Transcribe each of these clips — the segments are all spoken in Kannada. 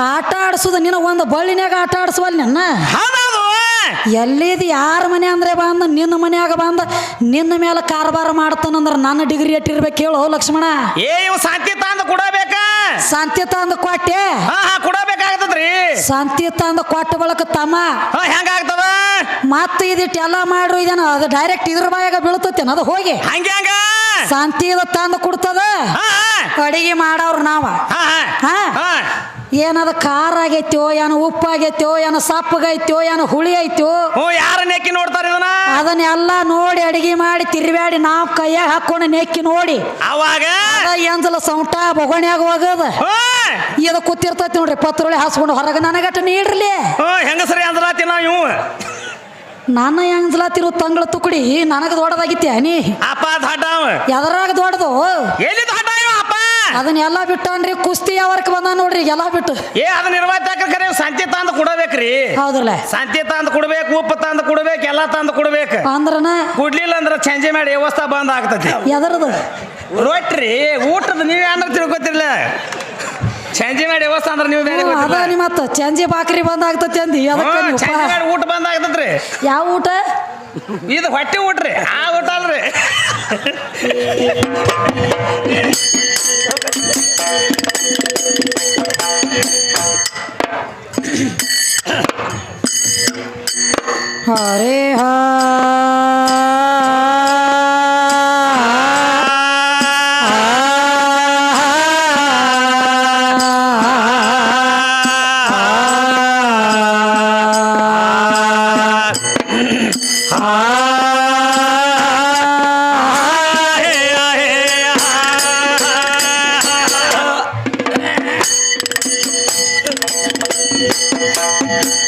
ಆಟ ಆಡ್ಸುದ ನಿನ್ನ ಒಂದು ಬಳ್ಳಿನಾಗ ಆಟ ಆಡ್ಸುವಲ್ ನನ್ನ? ಎಲ್ಲಿದು ಯಾರ ಮನೆ ಅಂದ್ರೆ ಬಂದ ನಿನ್ನ ಮನ್ಯಾಗ ಬಂದ ನಿನ್ನ ಮೇಲೆ ಕಾರ್ಬಾರ ಮಾಡ್ತಾನಂದ್ರ ನನ್ನ ಡಿಗ್ರಿ ಎಟ್ಟಿರ್ಬೇಕು ಹೇಳು ಲಕ್ಷ್ಮಣ. ಏ ಇವ್ ಶಾಂತಿ ತಂದು ಕೊಡಬೇಕ? ಶಾಂತಿ ತಂದು ಕೊಟ್ಟೆ? ಕೊಡಬೇಕಾಗ್ತದ್ರಿ. ಶಾಂತಿ ತಂದು ಕೊಟ್ಟ ಬಳಕ ತಮ್ಮ. ಹೆಂಗಾಗ್ತದ? ಮತ್ತೆ ಇದಿಟ್ಟು ಎಲ್ಲ ಮಾಡ್ರು ಇದೇನ ಅದು ಡೈರೆಕ್ಟ್ ಇದ್ರ ಬಾಯಾಗ ಬೀಳ್ತತೇನ ಅದು ಹೋಗಿ. ಹಂಗೆ ಹಂಗ. ಶಾಂತಿ ತಂದು ಕೊಡ್ತದ. ಅಡಿಗೆ ಮಾಡವ್ರು ನಾವ. ಹಾ. ಹಾ? ಹಾ. ಏನದ ಖಾರ ಆಗೈತೋ ಏನೋ ಉಪ್ಪು ಆಗೈತೋ ಏನೋ ಸಪ್ಪಗೈತೋ ಏನೋ ಹುಳಿ ಐತೋ ಹ್ಞೂ ಯಾರ ನೆಕ್ಕಿ ನೋಡ್ತಾರೆ ಇದನ್ನ? ಅದನ್ನೆಲ್ಲ ನೋಡಿ ಅಡಿಗೆ ಮಾಡಿ ತಿರ್ಬ್ಯಾಡಿ ನಾವು ಕೈಯಾಗ ಹಾಕೊಂಡು ನೆಕ್ಕಿ ನೋಡಿ. ಅವಾಗ? ಎಂದಲ ಎಂಜಲ ಸೌಂಟ ಬೊಗಣ್ಯಾಗ ಹೋಗದ. ಇದು ಕೂತಿರ್ತೈತಿ ನೋಡ್ರಿ ಪತ್ರೊಳಿ ಹಾಸ್ಕೊಂಡು ಹೊರಗೆ ನನಗಟ್ಟು ನೀಡ್ರಲಿ. ಹೆಂಗಸರಿ ಅಂದ್ರಾತಿ ನಾವು ಇವು? ನನ್ನ ಎಂಜಲಾತಿರು ತಂಗಳ ತುಕಡಿ ನನಗೆ ದೊಡ್ಡದಾಗಿತ್ತೆ ನೀ? ಅಪ್ಪ ದೊಡ್ಡ. ಎದರಾಗ ದೊಡ್ಡದು? ಎಲ್ಲಿ ದೊಡ್ಡ ಎಲ್ಲಾ ಅದನ್ನೆಲ್ಲ ಬಿಟ್ಟನ್ರಿ ಕುಸ್ತಿ ಯಾವರ್ಕ ಬಂದ ನೋಡ್ರಿ ಎಲ್ಲ ಬಿಟ್ಟು. ಏ ಅದನ್ನ ನಿರ್ವಾಹಕ ಕರೆ ಸಂತಿ ತಂದು ಕೊಡಬೇಕ್ರಿ. ಹೌದಲ್ಲ ಸಂತೆ ತಂದು ಕೊಡ್ಬೇಕು ಉಪ್ಪು ತಂದು ಕೊಡ್ಬೇಕು ಎಲ್ಲ ತಂದು ಕೊಡ್ಬೇಕು. ಅಂದ್ರನ? ಕೊಡ್ಲಿಲ್ಲ ಅಂದ್ರೆ ಚಂಜೆ ಮಾಡಿ ವ್ಯವಸ್ಥೆ ಬಂದ್ ಆಗ್ತತಿ ಎದರದು? ರೊಟ್ಟಿ ಊಟದ ನೀವೇ ಅಂದ್ರೆ ತಿಳ್ಕೊತಿರ್ಲ. ಚಂಜಿ ಮಾಡಿ ವ್ಯವಸ್ಥೆ ಅಂದ್ರೆ ನೀವು ಬೇರೆ ಅದ ನಿಮ್ಮ ಅತ್ತ. ಚಂಜಿ ಬಾಕ್ರಿ ಬಂದ್ ಆಗ್ತತಿ ಅಂದಿ. ಅದಕ್ಕೆ ನೀವು? ಊಟ ಬಂದ್ ಆಗ್ತದ್ರಿ ಯಾವ ಊಟ? ಇದು ಹೊಟ್ಟೆ ಊಟ್ರಿ. ಆ ಊಟ ಅಲ್ರಿ. हरे हा ಹಾ ಆದಿಯಲ್ಲಿ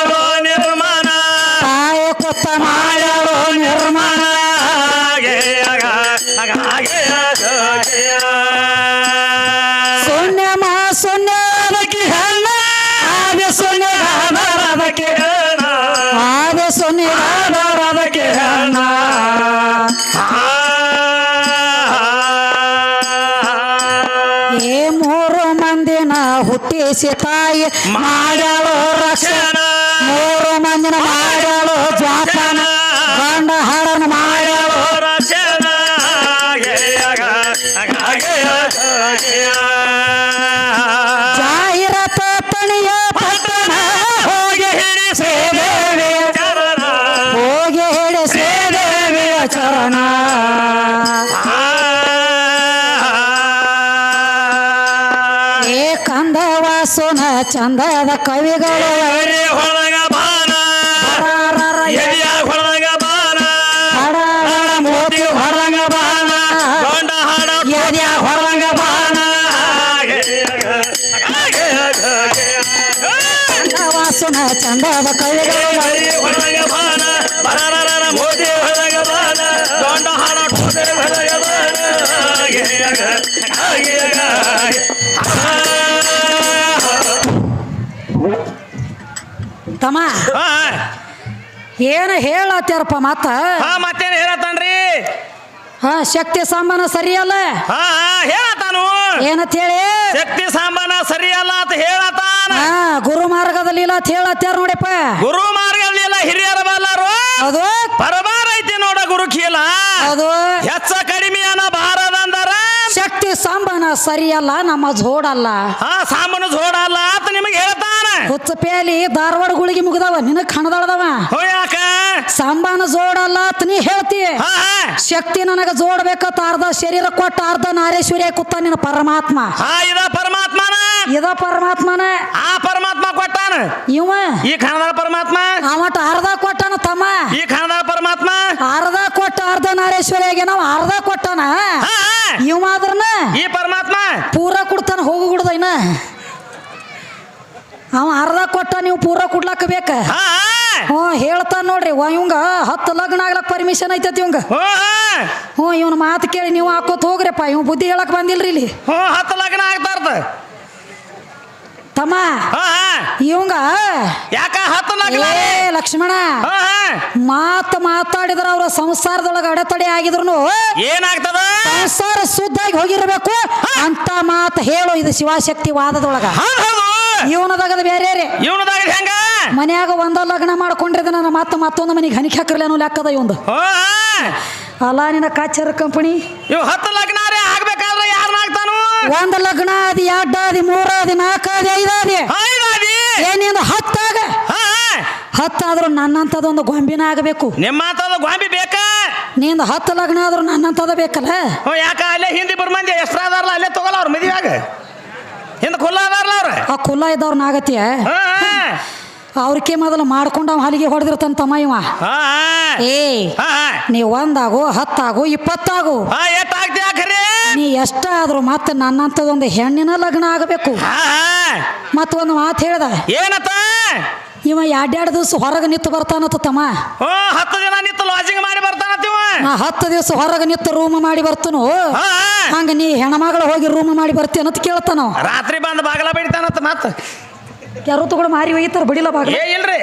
ಹುಟ್ಟಿಸಿ ತಾಯಿ ಮಾಡ್ಯಾಳು ರಕ್ಷಣ ಮೂರು ಮಂದಿನ ಮಾಡ್ಯಾಳು ಚಂದದ ಕವಿಗಳು ಹಡಾಡ ಮೋತಿ ಹೊರಂಗ ಬಾಣ ಎದ್ಯ ಹೊರಂಗ ಬಾಣ ಕಂದವಾಸುನ ಚಂದದ ಕವಿಗಳು ಮೋದಿ ಹೊರಗ ಬಾನ ಗಂಡ ಏನು ಹೇಳತ್ತಾರಪ್ಪ ಮತ್ತ ಹಾ ಮತ್ತೇನ್ ಹೇಳತ್ತಾನ್ರಿ? ಹಾ ಶಕ್ತಿ ಸಾಮಾನ ಸರಿಯಲ್ಲ ಹಾ ಹಾ ಹೇಳತಾನು ಏನಂತ ಹೇಳಿ ಶಕ್ತಿ ಸಾಂಬಾನ ಸರಿಯಲ್ಲ ಅಂತ ಹೇಳತಾನ ಹಾ ಗುರು ಮಾರ್ಗದಲ್ಲಿ ಇಲ್ಲ ಅಂತ ಹೇಳತ್ತಾರ ನೋಡಿಪ್ಪ. ಗುರು ಮಾರ್ಗದಲ್ಲಿ ಎಲ್ಲ ಹಿರಿಯರ ಬಲ್ಲರು. ಅದು? ಪರಬಾರ ಐತಿ ನೋಡ ಗುರು ಕೀಲ ಅದು? ಹೆಚ್ಚ ಕಡಿಮೆ ಅನ್ನ ಬಾರದ ಶಕ್ತಿ ಸಾಂಬಾನ ಸರಿಯಲ್ಲ ನಮ್ಮ ಜೋಡಲ್ಲ ಹಾ ಸಾಂಬನು ಜೋಡಲ್ಲ ಅಂತ ನಿಮಗೆ ಹೇಳ್ತಾನ ಹುಚ್ಚ ಪೇಲಿ ಧಾರವಾಡ ಗುಳಿಗೆ ಮುಗ್ದವ. ನಿನಗ್ ಕಣದಾಳದವ. ಯಾಕ? ಸಂಬಂಧ ಜೋಡಲ್ಲ ಅಂತ ನೀ ಹೇಳ್ತಿ. ಶಕ್ತಿ ನನಗೆ ಜೋಡ್ಬೇಕತ್ತ ಅರ್ಧ ಶರೀರ ಕೊಟ್ಟ ಅರ್ಧ ನಾರೇಶ್ವರಿ ಕೂತ ನಿನ್ನ ಪರಮಾತ್ಮ. ಆ ಇದ ಪರಮಾತ್ಮನ. ಇದ ಪರಮಾತ್ಮನ. ಆ ಪರಮಾತ್ಮ ಕೊಟ್ಟಾನ. ಇವ. ಈ ಖಾನದಾಳ ಪರಮಾತ್ಮ? ಅವಟ ಅರ್ಧ ಕೊಟ್ಟಾನ ತಮ್ಮ. ಈ ಖಾನದಾಳ ಪರಮಾತ್ಮ? ಅರ್ಧ ಕೊಟ್ಟ ಅರ್ಧ ನಾರೇಶ್ವರಿಗೆ ನಾವು ಅರ್ಧ ಕೊಟ್ಟಾನ. ಇವ ಆದ್ರನ ಈ ಪರಮಾತ್ಮ? ಪೂರ ಕೊಡ್ತಾನ ಹೋಗು ಇನ್ನ. ಅವ ಅರ್ಧ ಕೊಟ್ಟ ನೀವು ಪೂರ ಕೊಡ್ಲಾಕ ಬೇಕ. ಹ್ಞೂ ಹೇಳ್ತಾನ ನೋಡ್ರಿ ಇವಂಗ ಹತ್ತು ಲಗ್ನ ಆಗ್ಲಕ್ ಪರ್ಮಿಷನ್ ಐತತಿ ಇವಂಗ. ಹ್ಞೂ ಇವನ ಮಾತು ಕೇಳಿ ನೀವು ಹಾಕೋತ್ ಹೋಗ್ರಪ್ಪ ಇವ್ ಬುದ್ಧಿ ಹೇಳಕ್ ಬಂದಿಲ್ರಿ ಇಲ್ಲಿ. ಹತ್ತು ಲಗ್ನ ಆಗ್ತಾರ್ದ ತಮ್ಮ. ಇವಂಗ ಯಾಕ ಹತ್ತು ಲಕ್ಷ್ಮಣ. ಮಾತು ಮಾತಾಡಿದ್ರ ಅವ್ರ ಸಂಸಾರದೊಳಗ ಅಡೆತಡೆ ಆಗಿದ್ರು ಏನಾಗ್ತದ? ಸಂಸಾರ ಶುದ್ಧಾಗಿ ಹೋಗಿರ್ಬೇಕು ಅಂತ ಮಾತು ಹೇಳು ಇದು ಶಿವಶಕ್ತಿ ವಾದದೊಳಗ. ಇವನದಾಗದ ಬೇರೆ ರೀ ಇವನದಾಗ ಹೆಂಗ? ಮನ್ಯಾಗ ಒಂದ ಲಗ್ನ ಮಾಡ್ಕೊಂಡಿದ್ದ ನನ್ನ ಮತ್ತೆ ಮತ್ತೊಂದು ಮನೆಗೆ ಹನಿಕೆ ಹಾಕರ್ಲೆ ಅನ್ನೋ ಲೆಕ್ಕದ ಇವಂದು. ಅಲ್ಲ ನಿನ್ನ ಕಾಚರ ಕಂಪನಿ. ಇವ್ ಹತ್ತು ಲಗ್ನ ರೀ ಆಗ್ಬೇಕಾದ್ರೆ ಯಾರನ್ನ ಆಗ್ತಾನು? ಒಂದ್ ಲಗ್ನ ಅದಿ ಎರಡ್ ಅದಿ ಮೂರ ಅದಿ ನಾಲ್ಕ ಅದಿ ಐದು ಅದಿ ಹೈದಾದಿ ಏನಿಂದ ಹತ್ತಾಗ ನನ್ನಂತದೊಂದು ಹತ್ತಾದ್ರೂ ನನ್ನಂಥದೊಂದು ಗೊಂಬಿನ ಆಗಬೇಕು. ನಿಮ್ಮ ಗೊಂಬಿ ಬೇಕ? ನಿಂದ ಹತ್ತು ಲಗ್ನ ಆದ್ರೂ ನನ್ನಂತದ ಬೇಕಲ್ಲ? ಯಾಕ? ಅಲ್ಲೇ ಹಿಂದಿ ಬರ್ಮಂದಿ ಮಂದಿ ಎಷ್ಟ್ರ ಅದಾರಲ್ಲ ಅಲ್ಲೇ ತಗೋಲ್ಲ ಅವ್ರ ಮದುವೆಯಾಗ. ಹಿಂದ ಖುಲ್ಲ ಅದಾರಲ್ಲ ಅವ್ರ? ಆ ಕುಲ್ಲ ಹಾ ಹಾ. ಅವ್ರಕ್ಕೆ ಮೊದಲು ಮಾಡ್ಕೊಂಡು ಅವ ಹಲಿಗೆ ಹೊಡೆದಿರ್ತಾನ ತಮ್ಮ ಇವ. ಹಾ. ಏ ಹಾ. ನೀ ಒಂದಾಗು ಹತ್ತಾಗು ಇಪ್ಪತ್ತಾಗು. ಹಾ ಎಷ್ಟ್ ಆಗ್ತೀಯ ಖರೆ ನೀ ಎಷ್ಟಾದ್ರೂ ಮತ್ತೆ ನನ್ನಂಥದೊಂದು ಹೆಣ್ಣಿನ ಲಗ್ನ ಆಗಬೇಕು. ಹಾ ಒಂದು ಮಾತು ಹೇಳ್ದ. ಏನತ್ತ? ಇವ ಎರಡೆರಡು ದಿವಸ ಹೊರಗೆ ನಿಂತು ಬರ್ತಾನತ್ತ ತಮ್ಮ. ಓ ಹತ್ತು ದಿನ ನಿಂತು ಲಾಜಿಂಗ್ ಮಾಡಿ ಬರ್ತಾನತ್ತೀವ ನಾ ಹತ್ತು ದಿವಸ ಹೊರಗೆ ನಿಂತು ರೂಮ್ ಮಾಡಿ ಬರ್ತನು. ಹಾ ಹಾ. ಹಂಗ ನೀ ಹೆಣಮಗಳ ಹೋಗಿ ರೂಮ್ ಮಾಡಿ ಬರ್ತೀನಂತ ಕೇಳ್ತಾನ ರಾತ್ರಿ ಬಂದು ಬಾಗಲ ಬಡಿತಾನತ್ತ ಮತ್ತ ಯಾರು ತಗೊಂಡು ಮಾರಿ ಒಯ್ತಾರ ಬಡಿಲ ಬಾಗ್ಲ? ಏ ಇಲ್ರಿ.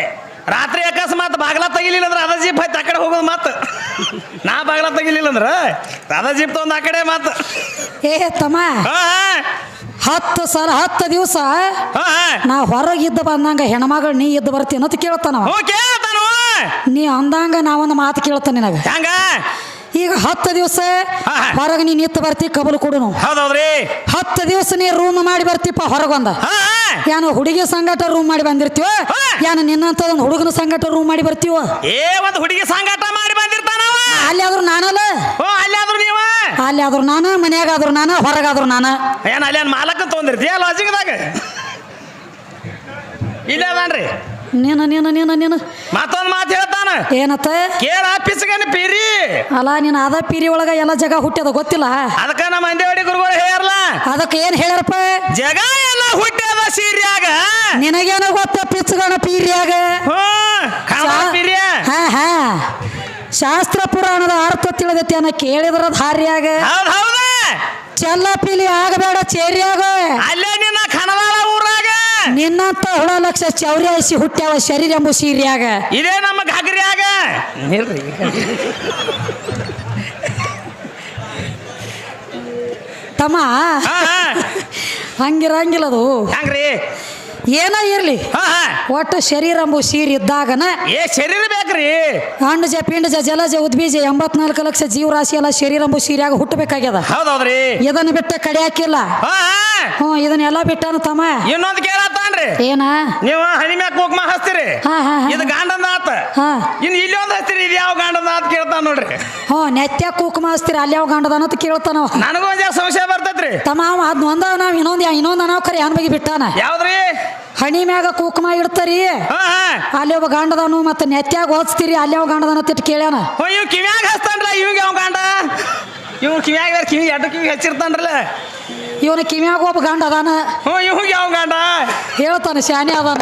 ರಾತ್ರಿ ಅಕಸ್ಮಾತ್ ಬಾಗಲ ತೆಗಿಲಿಲ್ಲ ಅಂದ್ರೆ ಅದ ಜೀಪ್ ಆಯ್ತು ಆ ಕಡೆ ಹೋಗೋದು ಮತ್ ನಾ ಬಾಗಲ ತೆಗಿಲಿಲ್ಲ ಅಂದ್ರೆ ಅದ ಜೀಪ್ ತಗೊಂಡ್ ಆ ಕಡೆ ಮತ್ ಏ ತಮ್ಮ. ಹಾ ಹತ್ತು ಸಲ ಹತ್ತು ದಿವಸ ಹಾ ಹಾ. ನಾ ಹೊರಗಿದ್ದ ಬಂದಂಗ ಹೆಣ್ಮಗಳು ನೀ ಇದ್ದು ಬರ್ತೀನಿ ಅಂತ ಕೇಳ್ತಾನ ಕೇಳ್ತಾನು. ನೀ ಅಂದಂಗ ನಾವೊಂದು ಮಾತು ಕೇಳ್ತಾನೆ ನಿನಗೆ. ಹೆಂಗ? ಈಗ ಹತ್ತು ದಿವಸ. ಹೊರಗೆ ನೀ ನಿತ್ತು ಬರ್ತಿ ಕಬಲು ಕೊಡುನು. ಹೌದೌದ್ರಿ? ಹತ್ತು ದಿವಸ ನೀ ರೂಮ್ ಮಾಡಿ ಬರ್ತಿಪ್ಪ ಹೊರಗೊಂದ. ಹಾ. ಹುಡುಗಿ ಸಂಗಟ ರೂಮ್ ಮಾಡಿ ಬಂದಿರ್ತೀವ? ಏನು ನಿನ್ನಂತ ಒಂದು ಹುಡುಗನ ಸಂಗಟ ರೂಮ್ ಮಾಡಿ ಬರ್ತೀವ? ಏ ಒಂದು ಹುಡುಗಿ ಸಂಗಟ ಮಾಡಿ ಬಂದಿರ್ತಾನ ಅಲ್ಲಿ ಆದ್ರೂ ನಾನಲ್ಲ? ಓ ಅಲ್ಲಿ ಆದ್ರೂ ನೀವ? ಅಲ್ಲಿ ಆದ್ರೂ ನಾನು ಮನ್ಯಾಗ ಆದ್ರೂ ನಾನು ಹೊರಗಾದ್ರೂ ನಾನು? ಏನು ಅಲ್ಲಿ ಮಾಲಕ್ಕ ಮಾಲಕ ತೊಗೊಂಡಿರ್ತೀಯ ಲಾಜಿಂಗ್ದಾಗ ಇಲ್ಲ ಅದಾನ್ರಿ. ನೀನು ನೀನು ನೀನು ನೀನು. ಮತ್ತೊಂದು ಮಾತು ಹೇಳ್ತಾನ. ಏನತ್ತ? ಕೇಳ ಪಿಸ್ಗನ್ ಪೀರಿ. ಅಲ್ಲ ನೀನು ಅದ ಪೀರಿ ಒಳಗ ಎಲ್ಲ ಜಗ ಹುಟ್ಟ್ಯದ ಗೊತ್ತಿಲ್ಲ? ಅದಕ್ಕ ನಮ್ಮ ಮಂದೇವಡಿ ಗುರುಗಳು ಹೇಳಲ್ಲ ಅದಕ್ಕೆ ಏನ್ ಹೇಳ್ಯಾರಪ್ಪ? ಜಗ ಎಲ್ಲ ಹುಟ್ಟ್ಯದ ಸೀರಿಯಾಗ. ನಿನಗೇನೋ ಗೊತ್ತ ಪಿಚ್ಚಗಣ ಪೀರಿಯಾಗ? ಶಾ- ಹಾ ಹಾ. ಶಾಸ್ತ್ರ ಪುರಾಣದ ಅರ್ಥ ತಿಳಿದೈತಿ ಅನ್ನ ಕೇಳಿದ್ರ ಧಾರ್ಯಾಗ. ಚಲ್ಲ ಪೀಲಿ ಆಗಬೇಡ ಚೇರಿಯಾಗ. ಅಲ್ಲೇ ನಿನ್ನ ಊರಾಗ ನಿನ್ನಂತ ಹುಳ ಲಕ್ಷ ಚೌರ್ಯಾಯಿಸಿ ಹುಟ್ಟ್ಯಾವ ಶರೀರ ಎಂಬು ಸೀರ್ಯಾಗ. ಇದೇ ನಮ್ಮ ಘಾಗ್ರಿಯಾಗ. ತಮ್ಮ ಹಂಗಿರಂಗಿಲ್ಲ ಅದು. ಹಂಗ್ರಿ? ಏನ ಇರ್ಲಿ? ಒಟ್ಟು ಶರೀರ ಎಂಬು ಸೀರ್ ಇದ್ದಾಗನ ಏ ಶರೀರ ಬೇಕ್ರಿ. ಅಂಡಜ ಪಿಂಡಜ ಜಲಜ ಉದ್ಬೀಜ ಎಂಬತ್ನಾಲ್ಕು ಲಕ್ಷ ಜೀವರಾಶಿ ಎಲ್ಲ ಶರೀರ ಎಂಬು ಸೀರ್ಯಾಗ ಹುಟ್ಟಬೇಕಾಗ್ಯದ. ಹೌದೌದ್ರಿ. ಇದನ್ನ ಬಿಟ್ಟ ಕಡೆ ಹಾಕಿಲ್ಲ. ಹಾ ಹ್ಞೂ ಇದನ್ನೆಲ್ಲ ಬಿಟ್ಟಾನ ತಮ್ಮ. ಇನ್ನೊಂದು ಕೇಳತ್ತಾನ್ರಿ ಏನ? ನೀವು ಹನಿ ಮ್ಯಾಕ್ ಕುಕ್ಮ ಹಚ್ತೀರಿ ಹಾ ಹಾ ಹಾ. ಇದು ಗಾಂಡನ ಆತ ಹಾ. ಇನ್ನು ಇಲ್ಲಿ ಒಂದು ಹಚ್ತೀರಿ ಇದು ಯಾವ ಗಾಂಡಂದ ಆತ ಕೇಳ್ತಾನ ನೋಡ್ರಿ. ಹೋ ನೆತ್ಯ ಕುಕುಮ ಹಚ್ತೀರಿ ಅಲ್ಲಿ ಯಾವ ಗಂಡದನ ಅಂತ ಕೇಳ್ತಾನ ನನಗೂ ಒಂದ್ ಸಮಸ್ಯೆ ಸಂಶಯ ಬರ್ತೈತ್ರಿ. ತಮ್ಮ ಅವ ಅದ್ ಒಂದ ನಾವು ಇನ್ನೊಂದು ಇನ್ನೊಂದ್ ಅನಾವ್ ಖರೆ ಅನ್ ಬಗ್ಗೆ ಬಿಟ್ಟಾನ? ಯಾವ್ದ್ರಿ? ಹಣಿ ಮ್ಯಾಗ ಕುಕ್ಮ ಇಡ್ತಾರಿ. ಹಾ ಹಾ. ಅಲ್ಲಿ ಒಬ್ಬ ಗಂಡದನು ಮತ್ತೆ ನೆತ್ಯಾಗ ಓದಿಸ್ತೀರಿ ಅಲ್ಲಿ ಯಾವ ಗಂಡದನ ತಿಟ್ಟು ಕೇಳ್ಯಾನ? ಹೋ ಇವ್ ಕಿವ್ಯಾಗ ಹಚ್ತಾನ್ರ ಇವಂಗ ಯಾವ ಗಾಂಡ? ಇವ್ ಕಿವ್ಯಾಗ ಕಿವಿ ಎಡ ಕಿವಿ ಹಚ್ಚಿರ್ತಾನ್ರಲ್ಲ. ಇವನ ಕಿವ್ಯಾಗ ಒಬ್ಬ ಗಂಡ ಅದಾನ? ಹ್ಞೂ ಇವಂಗ ಯಾವ ಗಂಡ? ಹೇಳ್ತಾನೆ ಶಾನಿ ಅದಾನ.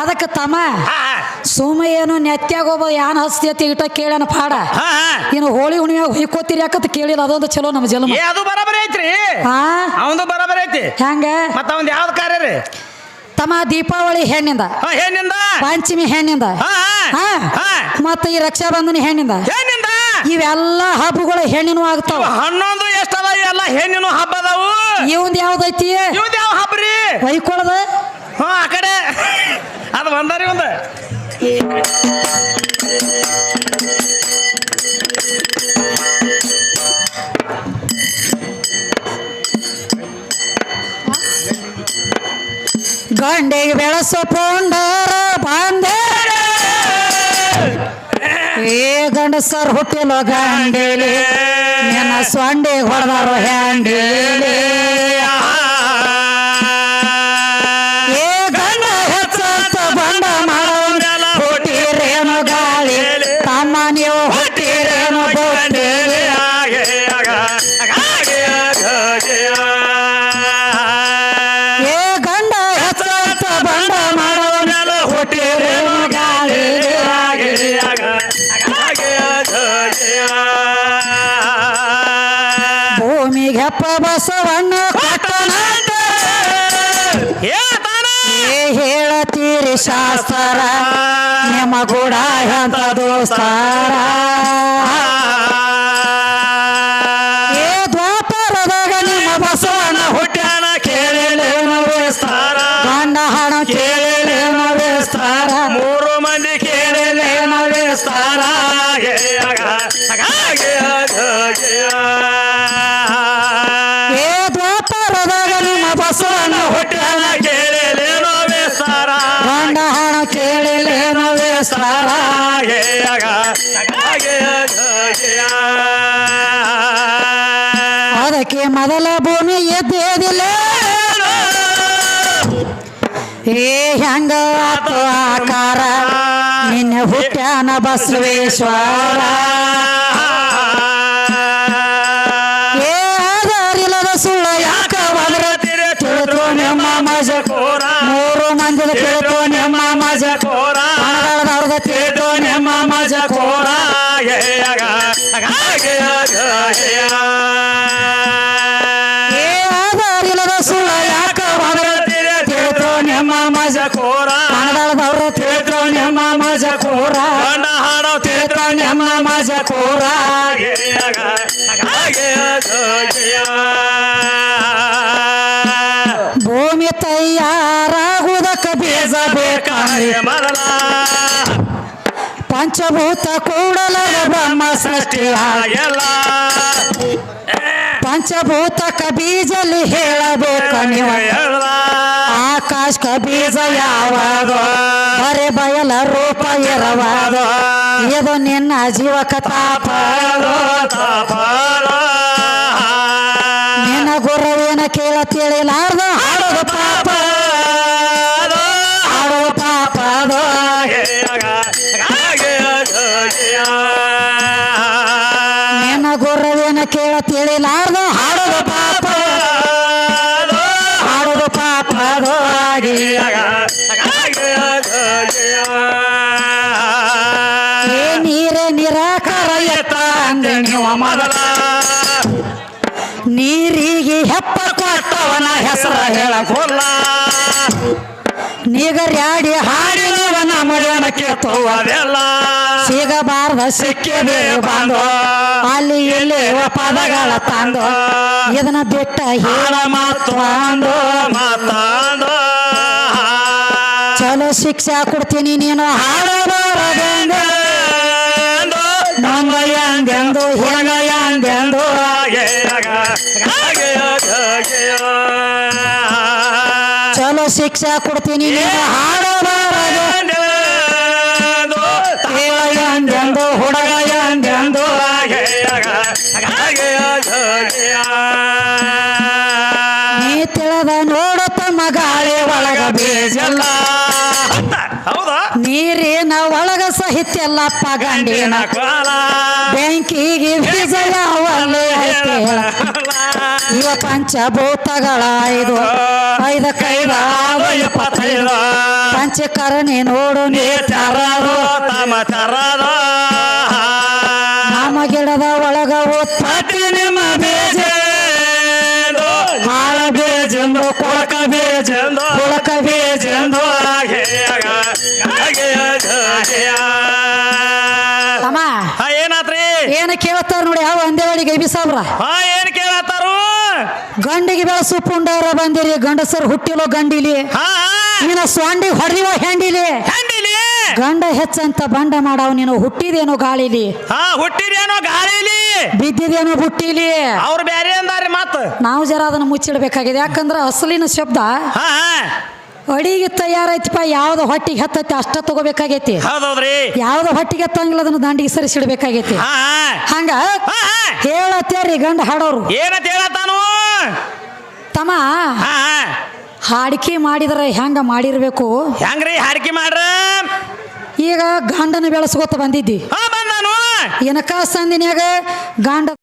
ಅದಕ್ಕೆ ತಮ್ಮ ಸುಮ್ಮ ಏನು ನೆತ್ಯಾಗ ಒಬ್ಬ ಯಾನ್ ಹಚ್ತೈತಿ ಇಟ ಕೇಳ್ಯಾನ ಪಾಡ. ಇನ್ನು ಹೋಳಿ ಹುಣ್ಣಿಮ್ಯಾಗ ಹೊಯ್ಕೋತೀರಿ ಯಾಕಂತ ಕೇಳಿಲ್ಲ? ಅದೊಂದು ಚಲೋ ನಮ್ಮ ಜನ್ಮ. ಏ ಅದು ಬರಬರ ಐತ್ರಿ. ಹಾ? ಅವಂದು ಬರಬರ ಐತಿ. ಹೆಂಗ? ಮತ್ತ ಅವಂದ್ ಯಾವ್ದು ಕಾರ್ಯ ರೀ? ತಮ್ಮ ದೀಪಾವಳಿ ಹೆಣ್ಣಿಂದ. ಹಾ ಹೆಣ್ಣಿಂದ? ಪಂಚಮಿ ಹೆಣ್ಣಿಂದ. ಹಾ. ಹಾ. ಹಾ. ಮತ್ತ ಈ ರಕ್ಷಾಬಂಧನ ಹೆಣ್ಣಿಂದ. ಹೆಣ್ಣಿಂದ? ಇವೆಲ್ಲ ಹಬ್ಬಗಳು ಹೆಣ್ಣಿನೂ ಆಗ್ತಾವ. ಹನ್ನೊಂದು ಎಷ್ಟದ ಎಲ್ಲ ಹೆಣ್ಣಿನ ಹಬ್ಬ ಅದಾವು. ಇವಂದ್ ಯಾವ್ದೈತಿ ಇವ್ದು ಯಾವ ಹಬ್ಬ ರೀ? ಹೊಯ್ಕೊಳದ ಹ್ಞೂ ಆ ಕಡೆ. ಅದು ಬಂದಾರಿ ಒಂದ. ಗಂಡೆಗೆ ಬೆಳಸೋ ಪೋಂಡರ ಗಂಡಸರ್ ಹುಟ್ಟಿಲೋ ಗಂಡೇಲಿ ನನ್ನ ಸೊಂಡಿ ಹೊಡೆದಾರೋ ಹ್ಯಾಂಡೇಲಿ ಬಸವಣ್ಣ ಹೇಳತೀರಿ ಶಾಸ್ತ್ರ ನಿಮ್ಮ ಗುಡ ಅಂತ ದೋಸ್ತಾರ. ಅದಕ್ಕೆ ಮೊದಲ ಭೂಮಿ ಎದ್ದೇದಿಲ್ಲ ಏ ಹೆಂಗ ಆಕಾರ? ನಿನ್ನ ಹುಟ್ಟ್ಯಾನ ಬಸವೇಶ್ವರ. ಪಂಚಭೂತ ಕೂಡಲ ಬ್ರಹ್ಮ ಸೃಷ್ಟಿ ಎಲ್ಲ ಪಂಚಭೂತಕ ಬೀಜಲ್ಲಿ ಹೇಳಬೇಕ ನೀವು ಆಕಾಶಕ ಬೀಜ ಯಾವಾಗ? ಬರೆ ಬಯಲ ರೂಪ ಇರವಾದ? ಇದು ನಿನ್ನ ಜೀವಕ ತಾಪ ಗುರುವಿನ ಕೇಳ ತಿಳಿಲಾರ್ದ ಹಾಡೋದು ಪಾಪ. ಹಾಡೋದು ಪಾಪ. ಅದು ಆಗಿ ಏ ನೀರೇ ನಿರಾಕಾರ ಎತ್ತ ಅಂದ್ರೆ ನೀವು ಮೊದಲ. ನೀರಿಗೆ ಹೆಪ್ಪ ಕೊಟ್ಟವನ ಹೆಸರ ಹೇಳಕ್ ಕೊಲ್ಲ ನಿಗರ್ಯಾಡಿ ಹಾಡಿ ನೀವನ ಮಗನ ಕೇತೋವ ಅದೆಲ್ಲ ಸಿಗಬಾರ್ದ ಸಿಕ್ಕಿದೆ ಬಂದು ಅಲ್ಲಿ ಇಲ್ಲಿ ಪದಗಳ ತಂದು ಇದನ್ನ ಬಿಟ್ಟ ಹೇಳ ಮಾತು ಅಂದು ಮಾತಾಡೋ ಚಲೋ ಶಿಕ್ಷೆ ಕೊಡ್ತೀನಿ ನೀನು. ಹಾಡಬಾರದೆಂದು. ನಂಗ ಎಂದೆಂದು ಹೆಂಗ ಎಂದೆಂದು ಚಲೋ ಶಿಕ್ಷೆ ಕೊಡ್ತೀನಿ ನೀನು. ಹಾಡಬಾರದು. ನೀ ತಿಳಿದ ನೋಡು ಮಗಾಳೆ ಗಾಳಿ ಒಳಗ ಬೀಜಲ್ಲ. ಹೌದಾ? ನೀರಿನ ಒಳಗ ಸಹಿತ ಎಲ್ಲಪ್ಪ ಗಂಡಿನ ಬೆಂಕಿಗೆ ಬೀಜ ಯಾವಲ್ಲಿ ಇವ ಪಂಚಭೂತಗಳ ಐದು ಐದ ಕೈದ ಪಂಚಕರಣಿ ನೋಡು ನೀ ತರದ. ನಮ್ಮ ಗಿಡದ ಒಳಗ ಏನ ಕೇಳ್ತಾರ ನೋಡಿ ಯಾವ ಅಂದೇವಾಡಿಗೆ ಐಬಿ ಸಾಬ್ರ ಏನ್ ಕೇಳತ್ತಾರು? ಗಂಡಿಗೆ ಬೆಳಸು ಪುಂಡವ್ರ ಬಂದಿರಿ ಗಂಡಸರು ಹುಟ್ಟಿಲೋ ಗಂಡಿಲಿ. ನೀನ ಸ್ವಾಂಡಿ ಹೊಡೆದಿವ ಹೆಂಡಿಲಿ. ಗಂಡ ಹೆಚ್ಚಂತ ಬಂಡ ಮಾಡವ್ ನೀನು ಹುಟ್ಟಿದೇನೋ ಗಾಳಿಲಿ. ಹಾ ಹುಟ್ಟಿದೇನೋ ಗಾಳಿಲಿ. ಬಿದ್ದಿದೇನೋ ಬುಟ್ಟಿಲಿ. ಅವ್ರು ಬ್ಯಾರೆ ಅಂದಾರಿ ಮಾತು. ನಾವು ಜರ ಅದನ್ನ ಮುಚ್ಚಿಡ್ಬೇಕಾಗಿದೆ. ಯಾಕಂದ್ರೆ ಅಸಲಿನ ಶಬ್ದ. ಹಾ ಅಡಿಗೆ ತಯಾರೈತಿಪ್ಪ ಯಾವ್ದು ಹೊಟ್ಟಿಗೆ ಹತ್ತೈತಿ ಅಷ್ಟ ತಗೋಬೇಕಾಗೈತಿ. ಹೌದೌದ್ರಿ. ಯಾವ್ದು ಹೊಟ್ಟಿಗೆ ಹತ್ತಂಗಿಲ್ಲ ಅದನ್ನ ದಂಡಿಗೆ ಸರಿಸಿಡ್ಬೇಕಾಗೈತಿ. ಹಂಗ? ಹೇಳತ್ತೇರಿ ಗಂಡ ಹಾಡೋರು. ಏನಂತ ಹೇಳತ್ತಾನು? ತಮ್ಮ ಹಾಡಿಕೆ ಮಾಡಿದ್ರೆ ಹೆಂಗ ಮಾಡಿರ್ಬೇಕು? ಹೆಂಗ್ರಿ ಹಾಡಿಕೆ ಮಾಡ್ರ? ಈಗ ಗಂಡನ ಬೆಳೆಸ್ಕೋತ ಬಂದಿದ್ದಿ. ಏನಕ್ಕ ಸಂದಿನ್ಯಾಗ ಗಂಡ